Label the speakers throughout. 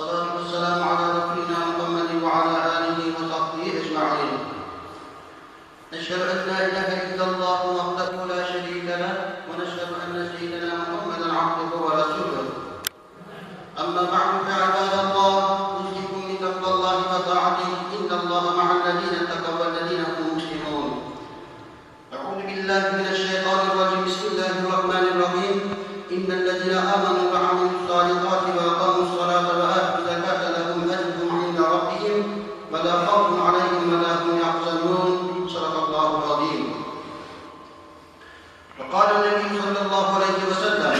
Speaker 1: الصلاة والسلام على رسولنا محمد وعلى آله وصحبه أجمعين. نشهد أن لا إله إلا الله وحده لا شريك له ونشهد أن سيدنا محمدا عبده ورسوله. أما بعد فعباد الله أوصيكم بتقوى الله وطاعته. إن الله مع الذين اتقوا وقال النبي صلى الله عليه وسلم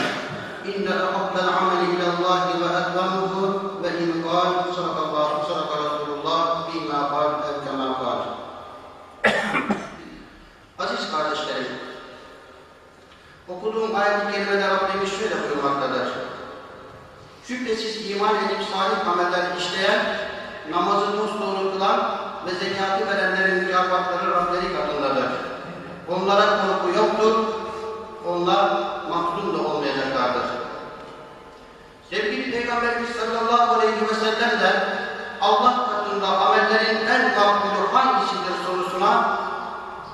Speaker 1: إن أحب العمل إلى الله وأدومه وإن قال صدق الله صدق رسول الله فيما قال أو كما قال Aziz kardeşlerim, okuduğum ayet-i kerimede Rabbimiz şöyle buyurmaktadır. Şüphesiz iman edip salih ameller işleyen, namazı dosdoğru kılan ve zekatı verenlerin mükafatları Rableri katındadır. Onlara korku yoktur, onlar mahzun da olmayacaklardır. Sevgili Peygamberimiz sallallahu aleyhi ve sellem de Allah katında amellerin en makbulü hangisidir sorusuna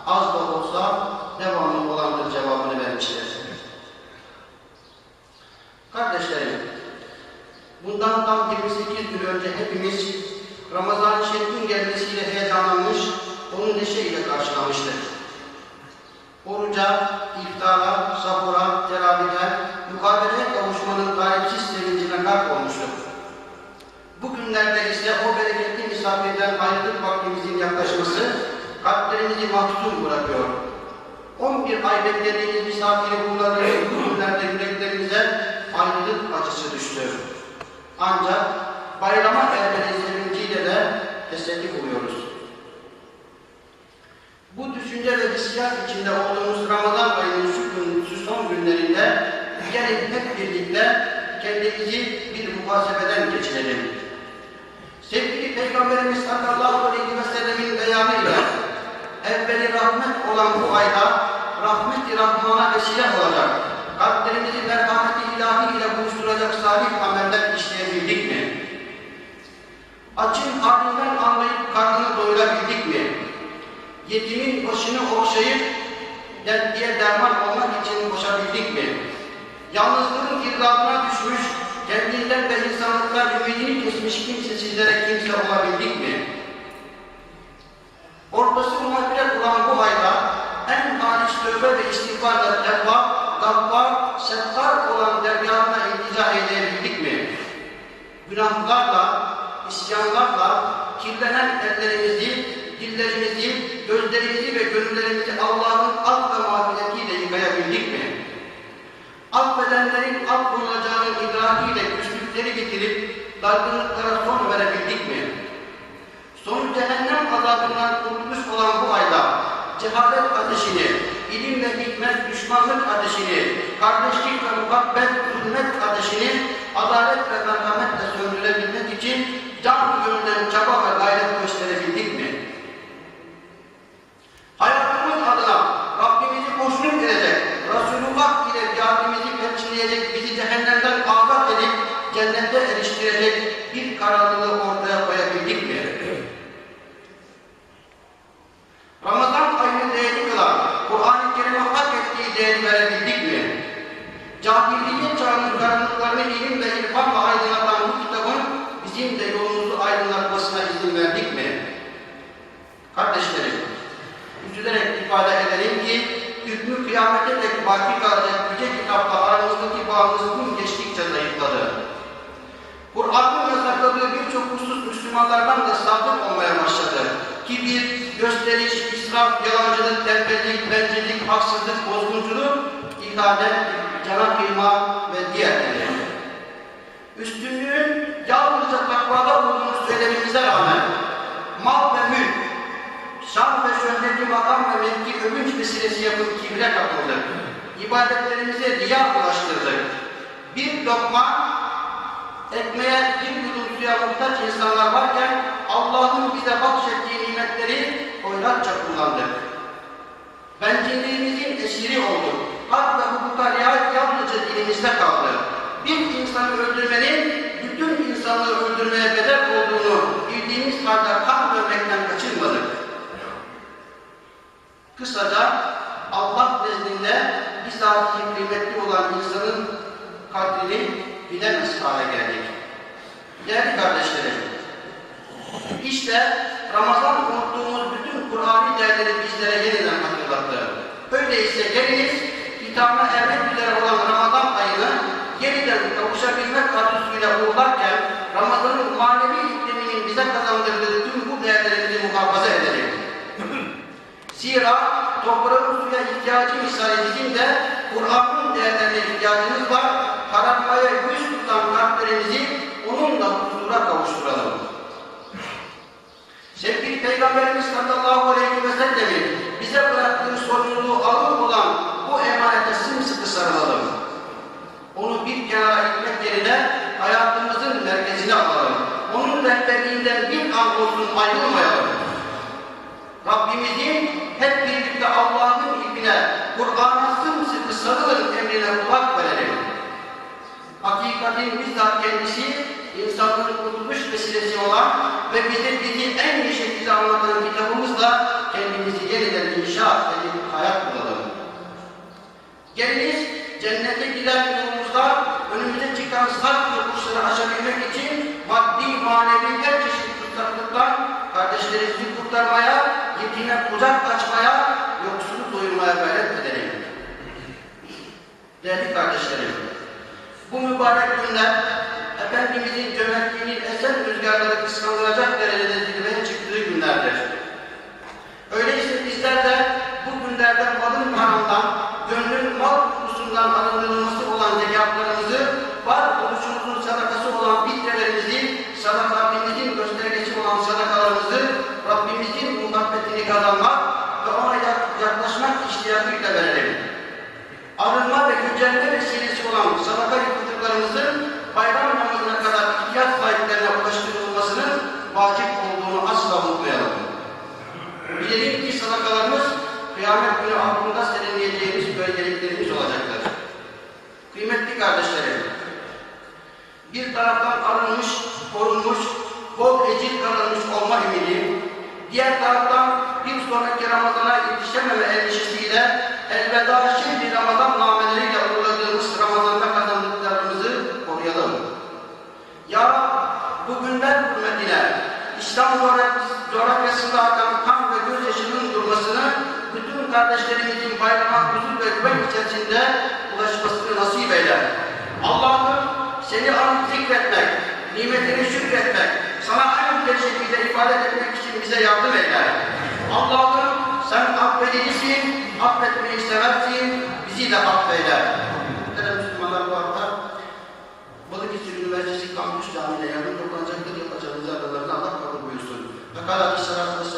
Speaker 1: az da olsa devamlı olandır cevabını vermiştir. Kardeşlerim, bundan tam 28 gün önce hepimiz Ramazan-ı Şerif'in gelmesiyle heyecanlanmış, mahzun bırakıyor. 11 ay beklediğimiz misafiri bunların bu günlerde yüreklerimize ayrılık acısı düştü. Ancak bayrama ermeni sevinciyle de teselli buluyoruz. Bu düşünce ve hissiyat içinde olduğumuz Ramazan ayının şu, gün, son günlerinde gelin hep birlikte kendimizi bir muhasebeden geçirelim. Sevgili Peygamberimiz sallallahu aleyhi ve sellemin beyanıyla evveli rahmet olan bu ayda rahmet-i rahmana vesile olacak, kalplerimizi merhameti ilahi ile buluşturacak salih ameller işleyebildik mi? Açın ardından anlayıp karnını doyurabildik mi? Yetimin başını okşayıp dertliye derman olmak için koşabildik mi? Yalnızlığın girdabına düşmüş, kendinden ve insanlıktan ümidini kesmiş kimsesizlere kimse olabildik mi? Ortası muhabbet olan bu ayda en halis tövbe ve istiğfarla tevba, gaffar, settar olan dergahına iltica edebildik mi? Günahlarla, isyanlarla kirlenen ellerimizi, dillerimizi, gözlerimizi ve gönüllerimizi Allah'ın af ve mağfiretiyle yıkayabildik mi? Affedenlerin affolunacağının idrakiyle küslükleri getirip dargınlıklara son verebildik mi? Sonu cehennem azabından kurtuluş olan bu ayda cehalet ateşini, ilim hikmet düşmanlık ateşini, kardeşlik ve muhabbet hürmet ateşini adalet ve merhametle söndürebilmek için can gönülden çaba ve gayret gösterebildik mi? Hayatımız adına Rabbimizi hoşnut edecek, Resulullah ile biatimizi perçinleyecek, bizi cehennemden azat edip cennete eriştirecek bir kararlılığı ortaya koyabildik mi? Ramazan ayını değerli kılan, Kur'an-ı Kerim'e hak ettiği değeri verebildik mi? Cahiliye çağının karanlıklarını ilim ve irfanla aydınlatan bu kitabın bizim de yolumuzu aydınlatmasına izin verdik mi? Kardeşlerim, üzülerek ifade ederim ki, hükmü kıyamete dek baki kalacak yüce kitapla aramızdaki bağımız gün geçtikçe zayıfladı. Kur'an'ın yasakladığı birçok husus Müslümanlardan da sadık olmaya başladı. Kibir, gösteriş, israf, yalancılık, tembellik, bencillik, haksızlık, bozgunculuk, ihanet, cana kıyma ve diğerleri. Üstünlüğün yalnızca takvada olduğunu söylememize rağmen mal ve mülk, Şan ve söndeki makam ve mevki övünç meselesi yapıp kibre kapıldı. İbadetlerimize riya ulaştırdı. Bir lokma ekmeğe bir yudum suya muhtaç insanlar varken Allah'ın bize bahşettiği nimetleri hoyratça kullandık. Bencilliğimizin esiri olduk. Hak ve hukuka riayet yalnızca dilimizde kaldı. Bir insanı öldürmenin bütün insanları öldürmeye bedel olduğunu bildiğimiz halde kan vermekten Ramazan unuttuğumuz bütün Kur'an'ı değerleri bizlere yeniden hatırlattı. Öyleyse geliniz, hitama ermek üzere olan Ramazan ayını yeniden kavuşabilmek arzusuyla uğurlarken Ramazan'ın manevi ikliminin bize kazandırdığı tüm bu değerlerimizi muhafaza edelim. Zira toprağın suya ihtiyacı bizim de Kur'an'ın değerlerine ihtiyacımız var. Kararmaya yüz tutan kalplerimizi onunla huzura kavuşturalım. Sevgili Peygamberimiz sallallahu aleyhi ve sellemin bize bıraktığı sorumluluğu ağır olan bu emanete sımsıkı sarılalım. Onu bir kenara itmek yerine hayatımızın merkezine alalım. Onun rehberliğinden bir an olsun ayrılmayalım. Rabbimizin hep birlikte Allah'ın ipine, Kur'an'a sımsıkı sarılın emrine kulak verelim. Hakikatin bizzat kendisi, insanlığın kurtuluş vesilesi olan ve bize bizi en iyi şekilde anlatan kitabımızla kendimizi yeniden inşa edip hayat bulalım. Geliniz cennete giden yolumuzda önümüze çıkan sarp yokuşları aşabilmek için maddi manevi her çeşit tutaklıktan kardeşlerimizi kurtarmaya, yetime kucak açmaya, yoksulu doyurmaya gayret edelim. Değerli bu mübarek günler Efendimizin cömertliğinin esen rüzgarları kıskandıracak derecede zirveye çıktığı günlerdir. Öyleyse bizler de bu günlerde malın haramdan, gönlün mal kokusundan arındırılması vacip olduğunu asla unutmayalım. Bilelim ki sadakalarımız kıyamet günü aklında serinleyeceğimiz bölgeliklerimiz olacaktır. Kıymetli kardeşlerim, bir taraftan arınmış, korunmuş, bol ecir kazanmış olma ümidi, diğer taraftan bir sonraki Ramazan'a yetişememe endişesiyle elveda kardeşlerimizin bayrama huzur ve güven içerisinde ulaşmasını nasip eyle. Allah'ım seni anıp zikretmek, nimetini şükretmek, sana en güzel şekilde ifade etmek için bize yardım eyle. Allah'ım sen affedicisin, affetmeyi seversin, bizi de affeyle. Muhterem Müslümanlar bu arada Balıkesir Üniversitesi Kampüs Camii'ne yardım toplanacaktır. Yapacağınız yardımlarını Allah kabul buyursun. Fakat Aleyhisselatü Vesselam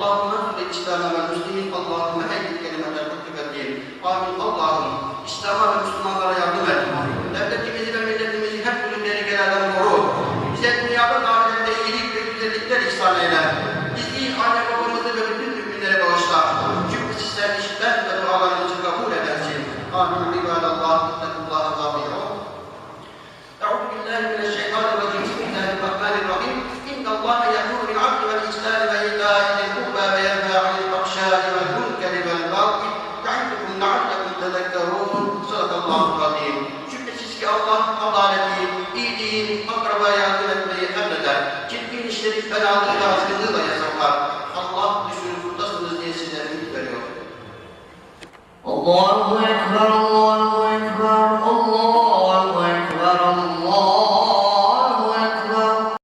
Speaker 1: nasıl İslam'a ve Müslümin Allahümme eyyid kelimetel kutlubeddin. Amin. Allah'ım İslam'a ve Müslümanlara yardım et. Devletimizi ve milletimizi her türlü tehlikelerden koru. Bize dünyada da ahirette iyilik ve güzellikler ihsan eyle. Bizi, anne babamızı ve bütün müminleri bağışla. Şüphesiz sen işitler ve dualarımızı kabul edersin. Amin. Allah adaleti, iyiliği, akraba yardım etmeyi emreder. Çirkin işleri fenalığı ve azgınlığı da yasaklar. Allah düşünüp buradasınız diye size ümit veriyor.
Speaker 2: Allahu Ekber, Allah